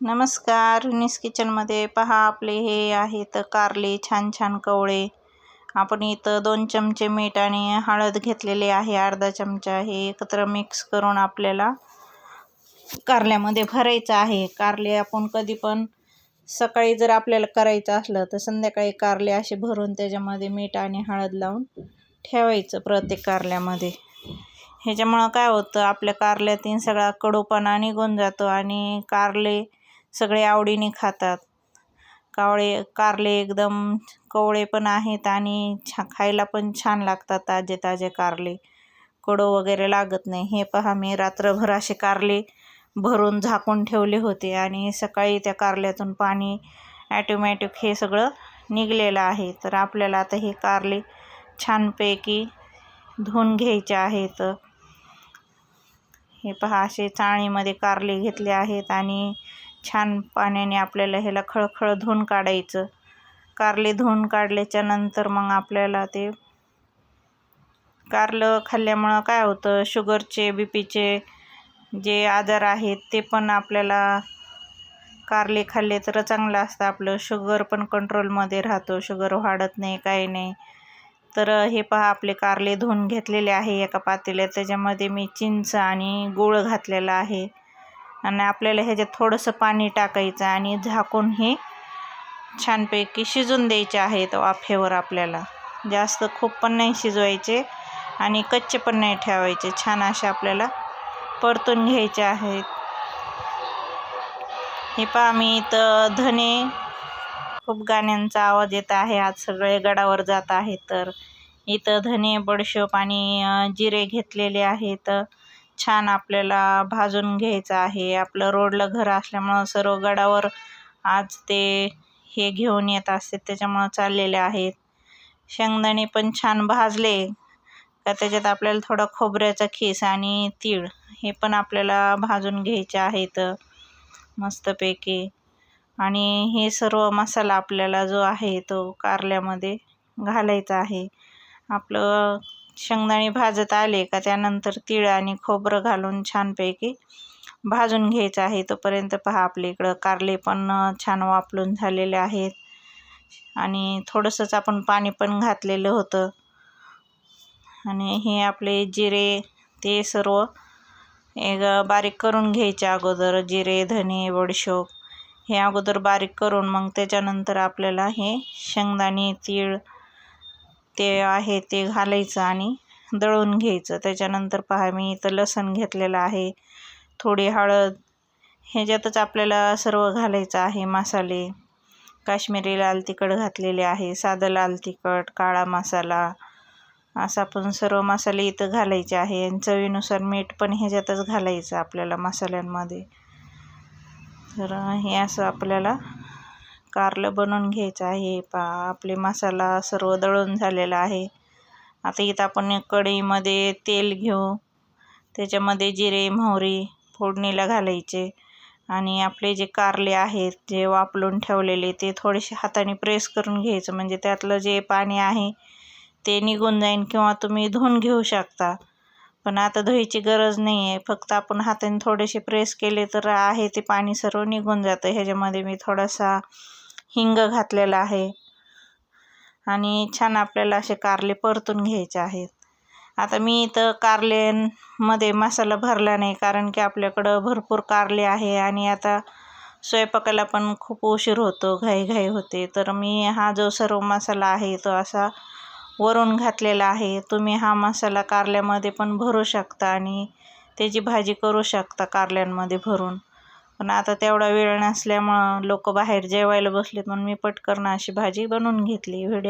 नमस्कार. निस किचनमध्ये पहा आपले हे आहेत कारले छान छान कवळे. आपण इथं दोन चमचे मीठ आणि हळद घेतलेले आहे अर्धा चमचा. हे एकत्र मिक्स करून आपल्याला कारल्यामध्ये भरायचं आहे. कारले आपण कधी पण सकाळी जर आपल्याला करायचं असलं तर संध्याकाळी कारले असे भरून त्याच्यामध्ये मीठ आणि हळद लावून ठेवायचं प्रत्येक कारल्यामध्ये. ह्याच्यामुळं काय होतं आपल्या कारल्यातील सगळा कडूपणा निघून जातो आणि कारले सगळे आवडीने खातात. कावळे कारले एकदम कवळे पण आहेत आणि छा खायला पण छान लागतात ताजे ताजे कारले. कडू वगैरे लागत नाही. हे पहा मी रात्रभर असे कारले भरून झाकून ठेवले होते आणि सकाळी त्या कारल्यातून पाणी ॲटोमॅटिक हे सगळं निघलेलं आहे. तर आपल्याला आता हे कारले छानपैकी धुवून घ्यायचे आहेत. हे पहा असे चाळणीमध्ये कारले घेतले आहेत आणि छान पाण्याने आपल्याला ह्याला खळखळ धुवून काढायचं. कारले धुवून काढल्याच्या नंतर मग आपल्याला ते कारलं खाल्ल्यामुळं काय होतं? शुगरचे बी पीचे जे आजार आहेत ते पण आपल्याला कारले खाल्ले तर चांगलं असतं. आपलं शुगर पण कंट्रोलमध्ये राहतो. शुगर वाढत नाही काही नाही. तर हे पहा आपले कारले धुवून घेतलेले आहे एका पातेल्यात. त्याच्यामध्ये मी चिंच आणि गूळ घातलेला आहे. आणि आपल्याला ह्याच्यात थोडंसं पाणी टाकायचं आणि झाकून हे छानपैकी शिजून द्यायचे आहेत वाफेवर आपल्याला. जास्त खूप पण नाही शिजवायचे आणि कच्चे पण नाही ठेवायचे. छान असे आपल्याला परतून घ्यायचे आहेत. हे पहा मी इथं धने खूप गाण्यांचा आवाज येत आहे. आज सगळे गडावर जात आहेत तर इथं धने बडशोप आणि जिरे घेतलेले आहेत. छान आपल्याला भाजून घ्यायचं आहे. आपलं रोडला घर असल्यामुळं सर्व गडावर आज ते हे घेऊन येत असते त्याच्यामुळं चाललेले आहेत. शेंगदाणे पण छान भाजले का त्याच्यात आपल्याला थोडा खोबऱ्याचा खीस आणि तीळ हे पण आपल्याला भाजून घ्यायचे आहेत मस्तपैकी. आणि हे सर्व मसाला आपल्याला जो आहे तो कारल्यामध्ये घालायचा आहे. आपलं शेंगदाणे भाजत आले का त्यानंतर तीळ आणि खोबरं घालून छानपैकी भाजून घ्यायचं आहे. तोपर्यंत पहा आपल्या इकडं कारले पण छान वापरून झालेले आहेत. आणि थोडंसंच आपण पाणी पण घातलेलं होतं. आणि हे आपले जिरे ते सर्व एक बारीक करून घ्यायचे अगोदर. जिरे धने वडशोक हे अगोदर बारीक करून मग त्याच्यानंतर आपल्याला हे शेंगदाणे तीळ ते आहे ते घालायचं आणि दळून घ्यायचं. त्याच्यानंतर पहा मी इथं लसण घेतलेलं आहे. थोडी हळद. ह्याच्यातच आपल्याला सर्व घालायचं आहे मसाले. काश्मीरी लाल तिखट घातलेले आहे साधं लाल तिखट काळा मसाला. असं आपण सर्व मसाले इथं घालायचे आहे. आणि चवीनुसार मीठ पण ह्याच्यातच घालायचं आपल्याला मसाल्यांमध्ये. तर हे असं आपल्याला कारलं बनवून घ्यायचं आहे. पा आपले मसाला सर्व दळून झालेला आहे. आता इथं आपण कढईमध्ये तेल घेऊ. त्याच्यामध्ये जिरे मोहरी फोडणीला घालायचे. आणि आपले जे कारले आहेत जे वापरून ठेवलेले ते थोडेसे हाताने प्रेस करून घ्यायचं. म्हणजे त्यातलं जे पाणी आहे ते निघून जाईन किंवा तुम्ही धुवून घेऊ शकता. पण आता धुवायची गरज नाही आहे फक्त आपण हाताने थोडेसे प्रेस केले तर आहे ते पाणी सर्व निघून जातं. ह्याच्यामध्ये मी थोडासा हिंग घातलेला आहे. आणि छान आपल्याला असे कारले परतून घ्यायचे आहेत. आता मी इथं कारल्यांमध्ये मसाला भरला नाही कारण की आपल्याकडं भरपूर कारले आहे आणि आता स्वयंपाकाला पण खूप उशीर होतो घाईघाई होते. तर मी हा जो सर्व मसाला आहे तो असा वरून घातलेला आहे. तुम्ही हा मसाला कारल्यामध्ये पण भरू शकता आणि त्याची भाजी करू शकता कारल्यांमध्ये भरून. पण आता तेवढा वेळ नसल्यामुळं लोक बाहेर जेवायला बसलेत म्हणून मी पटकन अशी भाजी बनवून घेतली व्हिडिओ